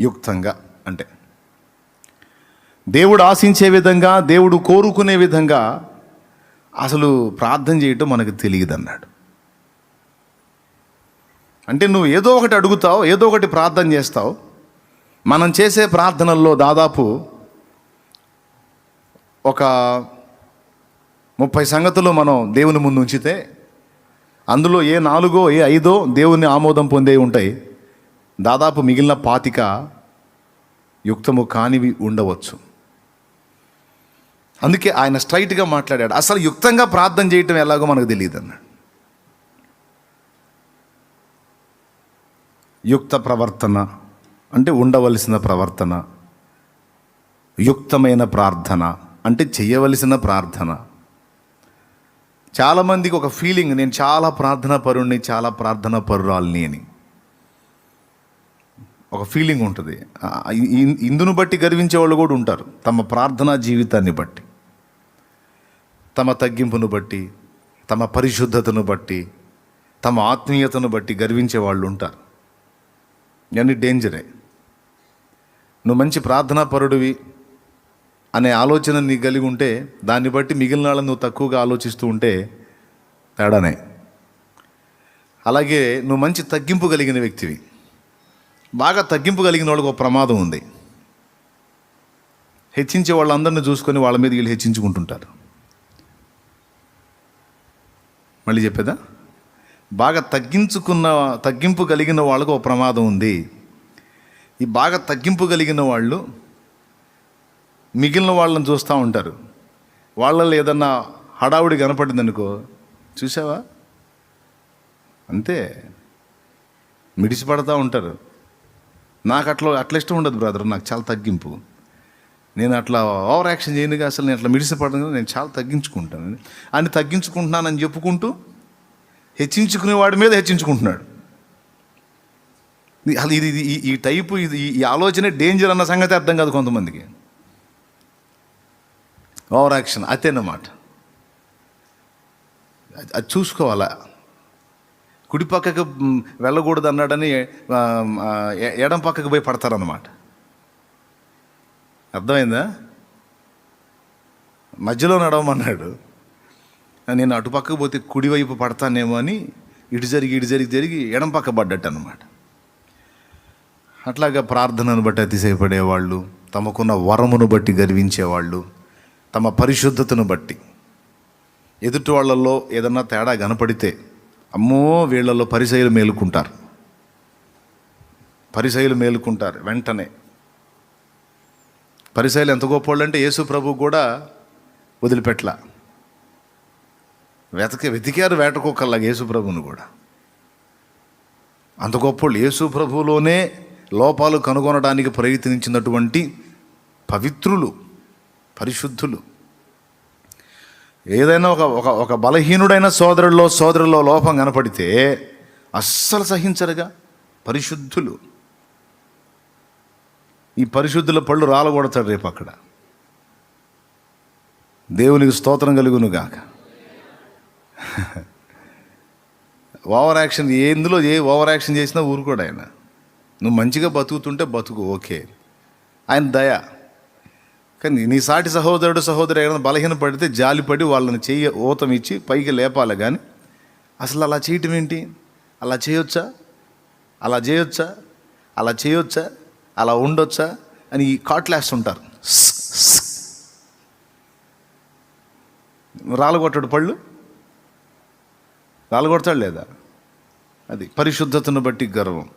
యుక్తంగా అంటే దేవుడు ఆశించే విధంగా దేవుడు కోరుకునే విధంగా అసలు ప్రార్థన చేయటం మనకు తెలియదు అన్నాడు అంటే నువ్వు ఏదో ఒకటి అడుగుతావు ఏదో ఒకటి ప్రార్థన చేస్తావు. మనం చేసే ప్రార్థనల్లో దాదాపు ఒక ముప్పై సంగతులు మనం దేవుని ముందు ఉంచితే అందులో ఏ నాలుగో ఏ ఐదో దేవుని ఆమోదం పొందే ఉంటాయి. దాదాపు మిగిలిన పాతిక యుక్తము కానివి ఉండవచ్చు. అందుకే ఆయన స్ట్రైట్గా మాట్లాడాడు. అసలు యుక్తంగా ప్రార్థన చేయటం ఎలాగో మనకు తెలియదు అన్నాడు యుక్త ప్రవర్తన అంటే ఉండవలసిన ప్రవర్తన యుక్తమైన ప్రార్థన అంటే చేయవలసిన ప్రార్థన. చాలామందికి ఒక ఫీలింగ్ నేను చాలా ప్రార్థన పరుణ్ణి చాలా ప్రార్థన పరురాల్ని అని. ఒక ఫీలింగ్ ఉంటుంది. ఇందును బట్టి గర్వించే వాళ్ళు కూడా ఉంటారు. తమ ప్రార్థనా జీవితాన్ని బట్టి తమ తగ్గింపును బట్టి తమ పరిశుద్ధతను బట్టి తమ ఆత్మీయతను బట్టి గర్వించే వాళ్ళు ఉంటారు. ఇవన్నీ డేంజరే నువ్వు మంచి ప్రార్థనా పరుడివి అనే ఆలోచన నీ కలిగి ఉంటే దాన్ని బట్టి మిగిలిన వాళ్ళని నువ్వు తక్కువగా ఆలోచిస్తూ ఉంటే తేడానే. అలాగే నువ్వు మంచి తగ్గింపు కలిగిన వ్యక్తివి. బాగా తగ్గింపు కలిగిన వాళ్ళకి ఒక ప్రమాదం ఉంది. హెచ్చించే వాళ్ళందరిని చూసుకొని వాళ్ళ మీద వీళ్ళు హెచ్చించుకుంటుంటారు. మళ్ళీ చెప్పేదా? బాగా తగ్గించుకున్న తగ్గింపు కలిగిన వాళ్ళకు ఒక ప్రమాదం ఉంది. ఈ బాగా తగ్గింపు కలిగిన వాళ్ళు మిగిలిన వాళ్ళని చూస్తూ ఉంటారు. వాళ్ళల్లో ఏదన్నా హడావుడి కనపడింది అనుకో చూసావా? అంతే. మిడిసిపడతా ఉంటారు. నాకు అట్లా అట్లా ఇష్టం ఉండదు బ్రదర్ నాకు చాలా తగ్గింపు. నేను అట్లా ఓవర్ యాక్షన్ చేయనుగా అసలు నేను అట్లా మిడిసిపడను నేను చాలా తగ్గించుకుంటాను అని తగ్గించుకుంటున్నానని చెప్పుకుంటూ హెచ్చించుకునేవాడి మీద హెచ్చించుకుంటున్నాడు. ఇది- అసలు ఇది ఈ- ఈ టైపు ఇది ఈ- ఆలోచనే డేంజర్ అన్న సంగతి అర్థం కాదు కొంతమందికి. ఓవర్ యాక్షన్ అతేనమాట అది- అది చూసుకోవాలా? కుడి పక్కకు వెళ్ళకూడదు అన్నాడని ఎడం పక్కకు పోయి పడతారన్నమాట. అర్థమైందా? మధ్యలో నడవమన్నాడు. నేను అటు పక్కకు పోతే కుడివైపు పడతానేమో అని ఇటు జరిగి ఇటు జరిగి జరిగి ఎడం పక్క పడ్డట్టు అనమాట అట్లాగా ప్రార్థనను బట్టి అతిశయపడేవాళ్ళు తమకున్న వరమును బట్టి గర్వించేవాళ్ళు తమ పరిశుద్ధతను బట్టి. ఎదుటి వాళ్ళల్లో ఏదన్నా తేడా కనపడితే అమ్మో వీళ్ళల్లో పరిసయులు మేలుకుంటారు. పరిసయులు మేలుకుంటారు వెంటనే. పరిసయులు ఎంత గొప్పవాళ్ళు అంటే యేసు ప్రభు కూడా వదిలిపెట్ల వెతక వెతికారు వేటకుక్కల్లాగా యేసు ప్రభువును కూడా. అంత గొప్ప యేసు ప్రభువులోనే లోపాలు కనుగొనడానికి ప్రయత్నించినటువంటి పవిత్రులు పరిశుద్ధులు. ఏదైనా ఒక ఒక ఒక బలహీనుడైన సోదరుల్లో సోదరుల్లో లోపం కనపడితే అస్సలు సహించరుగా. పరిశుద్ధులు. ఈ పరిశుద్ధుల పళ్ళు రాలగొడతాడు రేపు అక్కడ. దేవునికి స్తోత్రం కలుగును గాక. ఓవర్ యాక్షన్ ఎందులో ఏ ఓవర్ యాక్షన్ చేసినా ఊరుకోడు ఆయన. నువ్వు మంచిగా బతుకుతుంటే బతుకు ఓకే. ఆయన దయ. కానీ నీ సాటి సహోదరుడు సహోదరు ఏమైనా బలహీనపడితే జాలిపడి వాళ్ళని చెయ్యి ఊతం ఇచ్చి పైకి లేపాలి కానీ అసలు అలా చేయటం ఏంటి? అలా చేయొచ్చా? అలా చేయొచ్చా? అలా చేయొచ్చా? అలా ఉండొచ్చా? అని ఈ కాట్లేస్తుంటారు రాలగొట్టడు పళ్ళు? రాలగొడతాడు లేదా? అది పరిశుద్ధతను బట్టి గర్వం.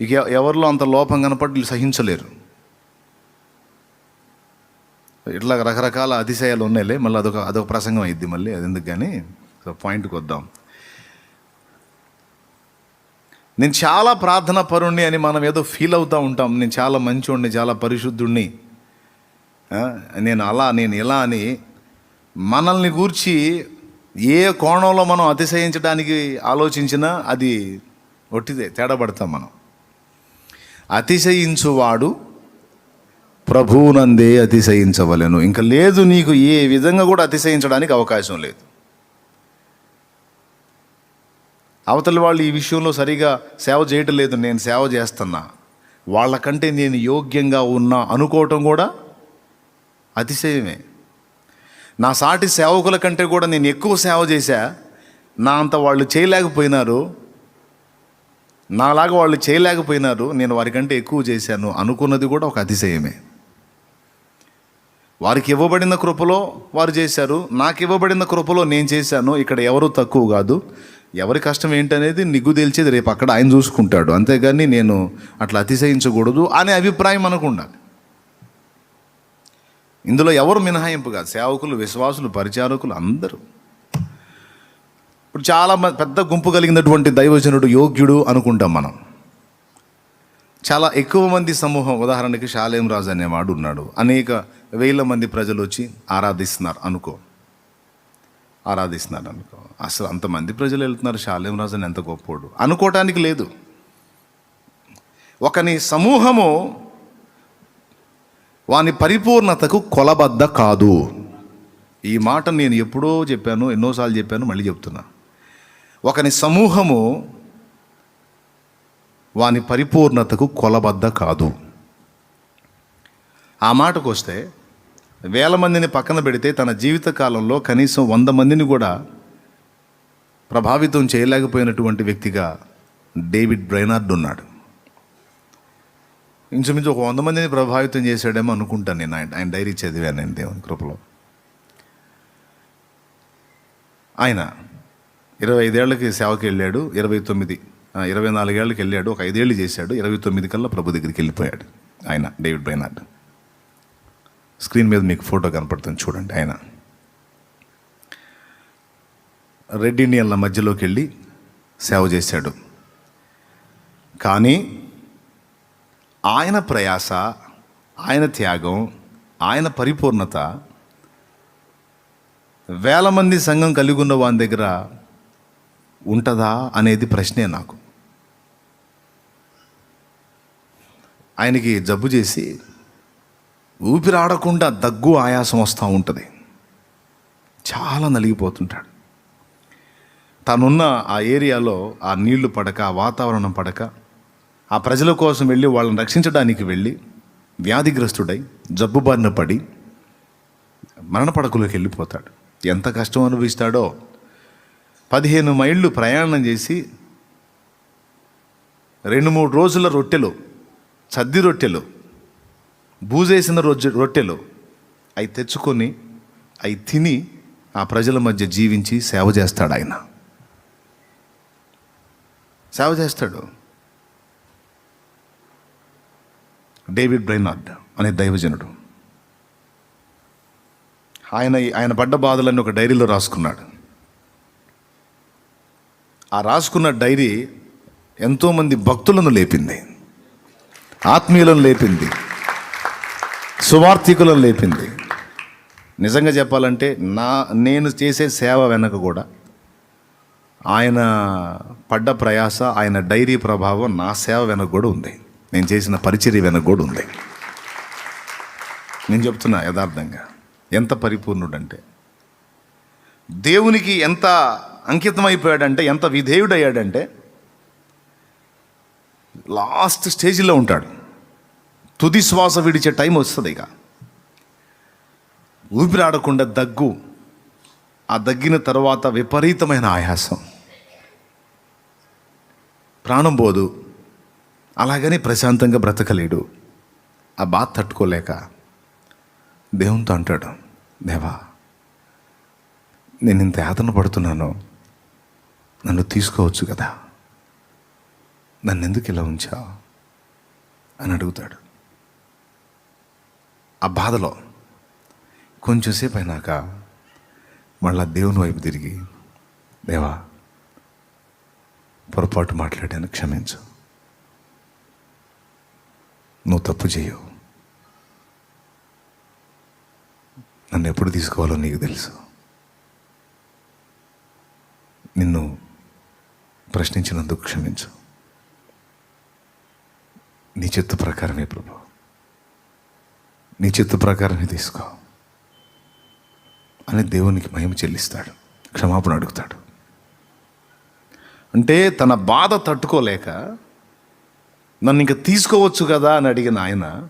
ఇక ఎవరిలో అంత లోపం కనపడి సహించలేరు. ఇట్లా రకరకాల అతిశయాలు ఉన్నాయిలే. మళ్ళీ అదొక అదొక ప్రసంగం అయింది మళ్ళీ. అది ఎందుకు కానీ సో పాయింట్కి వద్దాం. నేను చాలా ప్రార్థన పరుణ్ణి అని మనం ఏదో ఫీల్ అవుతూ ఉంటాం. నేను చాలా మంచోడిని చాలా పరిశుద్ధుణ్ణి. నేను అలా నేను ఇలా అని మనల్ని గూర్చి ఏ కోణంలో మనం అతిశయించడానికి ఆలోచించినా అది ఒట్టిదే తేడాపడతాం మనం. అతిశయించువాడు ప్రభువునందే అతిశయించవలెను. ఇంకా లేదు నీకు ఏ విధంగా కూడా అతిశయించడానికి అవకాశం లేదు. అవతలి వాళ్ళు ఈ విషయంలో సరిగా సేవ చేయటం లేదు నేను సేవ చేస్తున్నా. వాళ్ళకంటే నేను యోగ్యంగా ఉన్నా అనుకోవటం కూడా అతిశయమే. నా సాటి సేవకుల కంటే కూడా నేను ఎక్కువ సేవ చేశా. నా అంత వాళ్ళు చేయలేకపోయినారు. నాలాగా వాళ్ళు చేయలేకపోయినారు. నేను వారికంటే ఎక్కువ చేశాను అనుకున్నది కూడా ఒక అతిశయమే. వారికి ఇవ్వబడిన కృపలో వారు చేశారు. నాకు ఇవ్వబడిన కృపలో నేను చేశాను. ఇక్కడ ఎవరు తక్కువ కాదు. ఎవరి కష్టం ఏంటనేది నిగ్గు తెలిచేది రేపు అక్కడ ఆయన చూసుకుంటాడు. అంతేగాని నేను అట్లా అతిశయించకూడదు అనే అభిప్రాయం మనకు ఉండాలి. ఇందులో ఎవరు మినహాయింపు కాదు. సేవకులు విశ్వాసులు పరిచారకులు అందరూ. ఇప్పుడు చాలా మ- పెద్ద గుంపు కలిగినటువంటి దైవజనుడు యోగ్యుడు అనుకుంటాం మనం. చాలా ఎక్కువ మంది సమూహం ఉదాహరణకి షాలేం రాజు అనేవాడు ఉన్నాడు. అనేక వేల మంది ప్రజలు వచ్చి ఆరాధిస్తున్నారు అనుకో. ఆరాధిస్తున్నారు అనుకో. అసలు అంతమంది ప్రజలు వెళ్తున్నారు షాలేం రాజు ఎంత గొప్పోడు. అనుకోవటానికి లేదు. ఒకని సమూహము వాని పరిపూర్ణతకు కొలబద్ద కాదు. ఈ మాట నేను ఎప్పుడో చెప్పాను ఎన్నోసార్లు చెప్పాను మళ్ళీ చెప్తున్నా. ఒకని సమూహము వాని పరిపూర్ణతకు కొలబద్ద కాదు. ఆ మాటకు వస్తే వేల మందిని పక్కన పెడితే తన జీవిత కాలంలో కనీసం వంద మందిని కూడా ప్రభావితం చేయలేకపోయినటువంటి వ్యక్తిగా డేవిడ్ బ్రైనార్డ్ ఉన్నాడు. ఇంచుమించు ఒక వంద మందిని ప్రభావితం చేశాడేమో అనుకుంటాను నేను. ఆయన ఆయన డైరీ చదివాను నేను దేవుని కృపలో. ఆయన ఇరవై ఐదేళ్ళకి సేవకి వెళ్ళాడు. ఇరవై తొమ్మిది ఇరవై నాలుగేళ్ళకి వెళ్ళాడు. ఒక ఐదేళ్ళు చేశాడు. ఇరవై తొమ్మిది కల్లా ప్రభు దగ్గరికి వెళ్ళిపోయాడు ఆయన డేవిడ్ బ్రైనార్డ్ స్క్రీన్ మీద మీకు ఫోటో కనపడుతుంది చూడండి ఆయన. రెడ్ ఇండియన్ల మధ్యలోకి వెళ్ళి సేవ చేశాడు. కానీ ఆయన ప్రయాస ఆయన త్యాగం ఆయన పరిపూర్ణత వేల మంది సంఘం కలిగి ఉన్న వాని దగ్గర ఉంటుందా అనేది ప్రశ్నే నాకు. ఆయనకి జబ్బు చేసి ఊపిరాడకుండా దగ్గు ఆయాసం వస్తూ ఉంటుంది. చాలా నలిగిపోతుంటాడు. తనున్న ఆ ఏరియాలో ఆ నీళ్ళు పడక ఆ వాతావరణం పడక ఆ ప్రజల కోసం వెళ్ళి వాళ్ళని రక్షించడానికి వెళ్ళి వ్యాధిగ్రస్తుడై జబ్బు బారిన పడి మరణ పడకలోకి వెళ్ళిపోతాడు. ఎంత కష్టం అనుభవిస్తాడో. పదిహేను మైళ్ళు ప్రయాణం చేసి రెండు మూడు రోజుల రొట్టెలు సద్ది రొట్టెలు బూజేసిన రొజ్జె రొట్టెలు. అవి తెచ్చుకొని అవి తిని ఆ ప్రజల మధ్య జీవించి సేవ చేస్తాడు ఆయన. సేవ చేస్తాడు. డేవిడ్ బ్రైనార్డ్ అనే దైవజనుడు. ఆయన ఆయన పడ్డ బాధలన్నీ ఒక డైరీలో రాసుకున్నాడు. ఆ రాసుకున్న డైరీ ఎంతోమంది భక్తులను లేపింది. ఆత్మీయులను లేపింది. సువార్థికులను లేపింది. నిజంగా చెప్పాలంటే నా నేను చేసే సేవ వెనక కూడా ఆయన పడ్డ ప్రయాస ఆయన డైరీ ప్రభావం నా సేవ వెనక కూడా ఉంది. నేను చేసిన పరిచర్య వెనక కూడా ఉంది. నేను చెప్తున్నా యథార్థంగా. ఎంత పరిపూర్ణుడంటే దేవునికి ఎంత అంకితమైపోయాడంటే ఎంత విధేయుడయ్యాడంటే లాస్ట్ స్టేజ్లో ఉంటాడు. తుది శ్వాస విడిచే టైం వస్తుంది ఇక. ఊపిరాడకుండా దగ్గు ఆ దగ్గిన తర్వాత విపరీతమైన ఆయాసం. ప్రాణం పోదు. అలాగని ప్రశాంతంగా బ్రతకలేడు. ఆ బాధ తట్టుకోలేక దేవునితో అంటాడు దేవా నేను ఇంత యాతన పడుతున్నాను నన్ను తీసుకోవచ్చు కదా. నన్ను ఎందుకు ఇలా ఉంచావు? అని అడుగుతాడు. ఆ బాధలో కొంచెంసేపు అయినాక మళ్ళా దేవుని వైపు తిరిగి దేవా పొరపాటు మాట్లాడాను క్షమించు. నువ్వు తప్పు చేయవు నన్ను ఎప్పుడు తీసుకోవాలో నీకు తెలుసు. నిన్ను ప్రశ్నించినందుకు క్షమించు. నీ చిత్త ప్రకారమే ప్రభు. నీ చిత్త ప్రకారమే తీసుకో. అని దేవునికి మహిమ చెల్లిస్తాడు. క్షమాపణ అడుగుతాడు. అంటే తన బాధ తట్టుకోలేక నన్ను ఇంక తీసుకోవచ్చు కదా అని అడిగిన ఆయన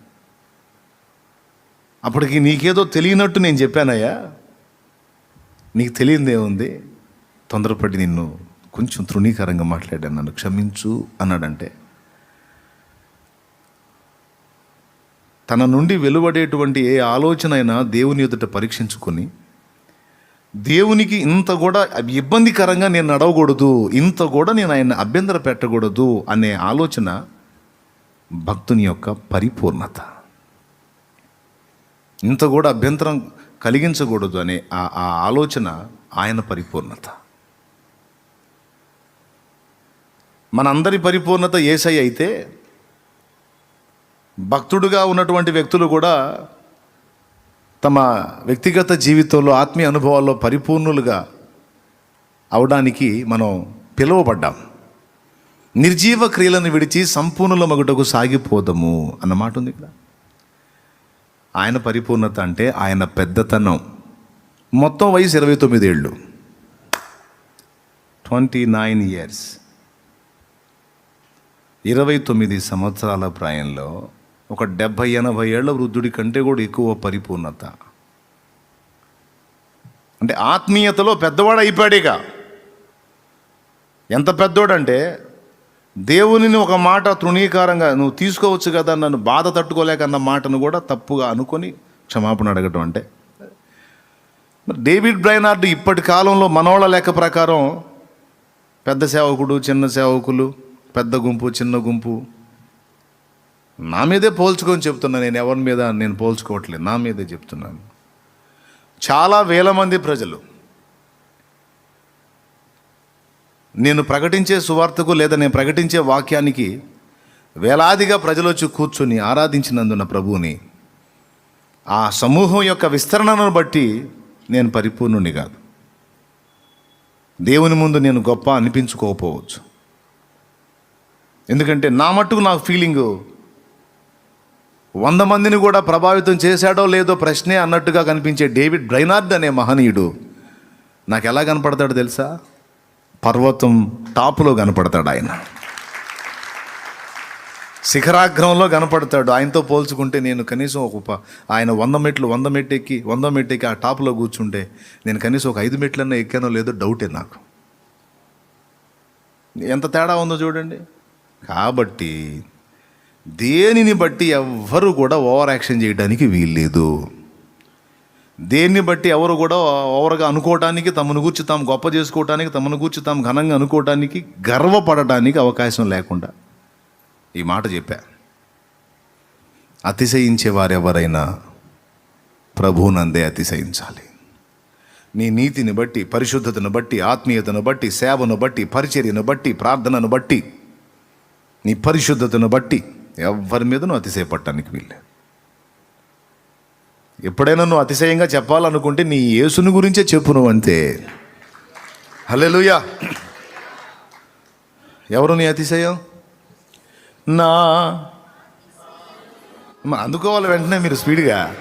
అప్పటికి నీకేదో తెలియనట్టు నేను చెప్పానయ్యా. నీకు తెలియదేముంది తొందరపడి నిన్ను కొంచెం తృణీకరంగా మాట్లాడాను. నన్ను క్షమించు అన్నాడంటే తన నుండి వెలువడేటువంటి ఏ ఆలోచన అయినా దేవుని ఎదుట పరీక్షించుకొని దేవునికి ఇంత కూడా ఇబ్బందికరంగా నేను నడవకూడదు ఇంత కూడా నేను ఆయన అభ్యంతర పెట్టకూడదు అనే ఆలోచన భక్తుని యొక్క పరిపూర్ణత. ఇంత కూడా అభ్యంతరం కలిగించకూడదు అనే ఆ ఆలోచన ఆయన పరిపూర్ణత. మనందరి పరిపూర్ణత ఏసై అయితే భక్తుడుగా ఉన్నటువంటి వ్యక్తులు కూడా తమ వ్యక్తిగత జీవితంలో ఆత్మీయ అనుభవాల్లో పరిపూర్ణులుగా అవడానికి మనం పిలువబడ్డాం. నిర్జీవ క్రియలను విడిచి సంపూర్ణుల మగుటకు సాగిపోదము అన్నమాట ఉంది ఇక్కడ. ఆయన పరిపూర్ణత అంటే ఆయన పెద్దతనం. మొత్తం వయసు ఇరవై తొమ్మిది ఏళ్ళు. Twenty nine years. ఇరవై తొమ్మిది సంవత్సరాల ప్రాయంలో ఒక డెబ్భై ఎనభై ఏళ్ళ వృద్ధుడి కంటే కూడా ఎక్కువ పరిపూర్ణత. అంటే ఆత్మీయతలో పెద్దవాడు అయిపోయాడిక. ఎంత పెద్దోడంటే దేవునిని ఒక మాట తృణీకారంగా నువ్వు తీసుకోవచ్చు కదా నన్ను బాధ తట్టుకోలేక అన్న మాటను కూడా తప్పుగా అనుకొని క్షమాపణ అడగటం అంటే. మరి డేవిడ్ బ్రైనార్డ్ ఇప్పటి కాలంలో మనోళ్ళ లెక్క ప్రకారం పెద్ద సేవకుడు చిన్న సేవకులు పెద్ద గుంపు చిన్న గుంపు నా మీదే పోల్చుకొని చెప్తున్నా నేను ఎవరి మీద నేను పోల్చుకోవట్లేదు నా మీదే చెప్తున్నాను. చాలా వేల మంది ప్రజలు నేను ప్రకటించే సువార్తకు లేదా నేను ప్రకటించే వాక్యానికి వేలాదిగా ప్రజలు వచ్చి కూర్చుని ఆరాధించినందున ప్రభువుని ఆ సమూహం యొక్క విస్తరణను బట్టి నేను పరిపూర్ణుని కాదు. దేవుని ముందు నేను గొప్ప అనిపించుకోకపోవచ్చు. ఎందుకంటే నా మట్టుకు నాకు ఫీలింగు వంద మందిని కూడా ప్రభావితం చేశాడో లేదో ప్రశ్నే అన్నట్టుగా కనిపించే డేవిడ్ బ్రైనార్డ్ అనే మహనీయుడు. నాకు ఎలా కనపడతాడో తెలుసా? పర్వతం టాపులో కనపడతాడు ఆయన. శిఖరాగ్రంలో కనపడతాడు. ఆయనతో పోల్చుకుంటే నేను కనీసం ఒక ప- ఆయన వంద మెట్లు వంద మెట్టు ఎక్కి వంద మెట్టు ఎక్కి ఆ టాప్లో కూర్చుంటే నేను కనీసం ఒక ఐదు మెట్లన్నా ఎక్కానో లేదో డౌటే నాకు. ఎంత తేడా ఉందో చూడండి. కాబట్టి దేనిని బట్టి ఎవ్వరు కూడా ఓవర్ యాక్షన్ చేయడానికి వీల్లేదు. దేన్ని బట్టి ఎవరు కూడా ఓవర్గా అనుకోవటానికి తమను గూర్చి తాము గొప్ప చేసుకోవటానికి తమను గూర్చి తాము ఘనంగా అనుకోవటానికి గర్వపడటానికి అవకాశం లేకుండా ఈ మాట చెప్పా. అతిశయించే వారెవరైనా ప్రభునందే అతిశయించాలి. నీ నీతిని బట్టి పరిశుద్ధతను బట్టి ఆత్మీయతను బట్టి సేవను బట్టి పరిచర్యను బట్టి ప్రార్థనను బట్టి నీ పరిశుద్ధతను బట్టి ఎవరి మీద నువ్వు అతిశయపడటానికి వీల్లేదు. ఎప్పుడైనా నువ్వు అతిశయంగా చెప్పాలనుకుంటే నీ యేసుని గురించే చెప్పు నువ్వు అంతే. హల్లెలూయా. ఎవరు నీ అతిశయం? నా. అందుకోవాలి వెంటనే మీరు స్పీడ్గా.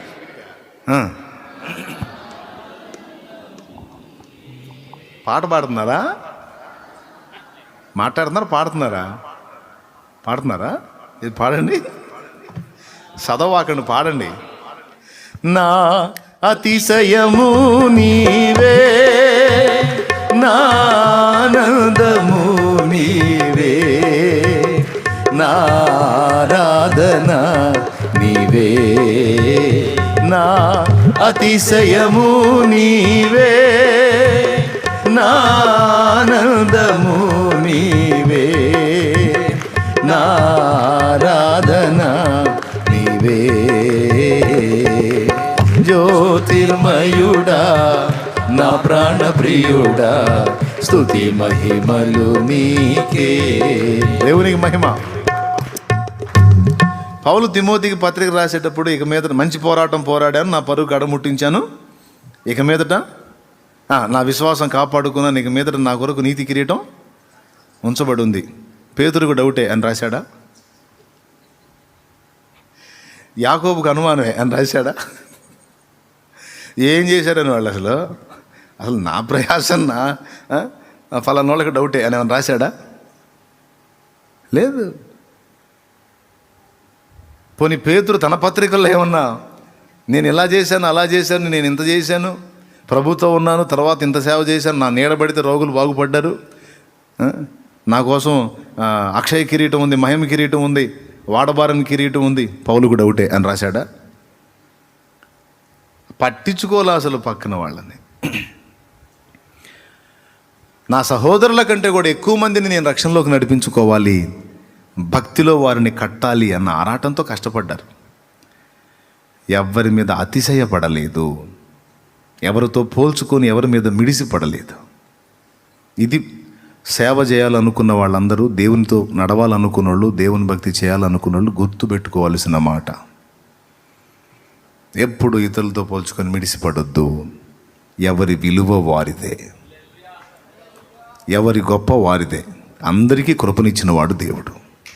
పాట పాడుతున్నారా? మాట్లాడుతున్నారా పాడుతున్నారా? పాడుతున్నారా? ఇది పాడండి. చదవాకండి పాడండి. నా అతిశయము నీవే నానందము నీవే నారాధన నీవే నా అతిశయము నీవే నానందము ప్రియుడా నా ప్రాణ ప్రియుడా స్థుతి మహిమలు నీకే దేవునికి మహిమ. పౌలు తిమోతికి పత్రిక రాసేటప్పుడు ఇక మీదట మంచి పోరాటం పోరాడాను నా పరుగు కడముట్టించాను. ఇక మీదట నా విశ్వాసం కాపాడుకున్నాను ఇక మీదట నా కొరకు నీతి కిరీటం ఉంచబడి ఉంది పేతురుకు డౌటే అని రాశాడా? యాకోబుకు అనుమానమే అని రాశాడా? ఏం చేశారని వాళ్ళు అసలు? అసలు నా ప్రయాసన్నా? నా ఫలానోళ్ళకి డౌటే. అని ఏమైనా రాశాడా? లేదు. పోనీ పేతురు తన పత్రికల్లో ఏమన్నా నేను ఇలా చేశాను అలా చేశాను నేను ఇంత చేశాను ప్రభుత్వం ఉన్నాను తర్వాత ఇంత సేవ చేశాను నా నీడబడితే రోగులు బాగుపడ్డారు నా కోసం అక్షయ కిరీటం ఉంది మహిమ కిరీటం ఉంది వాడబారని కిరీటం ఉంది. పౌలుకు డౌటే. అని రాశాడా? పట్టించుకోలే అసలు పక్కన వాళ్ళని. నా సహోదరుల కంటే కూడా ఎక్కువ మందిని నేను రక్షణలోకి నడిపించుకోవాలి భక్తిలో వారిని కట్టాలి అన్న ఆరాటంతో కష్టపడ్డారు. ఎవరి మీద అతిశయపడలేదు ఎవరితో పోల్చుకొని ఎవరి మీద మిడిసిపడలేదు. ఇది సేవ చేయాలనుకున్న వాళ్ళందరూ దేవునితో నడవాలనుకున్న వాళ్ళు దేవుని భక్తి చేయాలనుకున్న వాళ్ళు గుర్తుపెట్టుకోవాల్సిన మాట. ఎప్పుడు ఇతరులతో పోల్చుకొని మిడిసిపడొద్దు. ఎవరి విలువ వారిదే. ఎవరి గొప్ప వారిదే. అందరికీ కృపనిచ్చిన వాడు దేవుడు.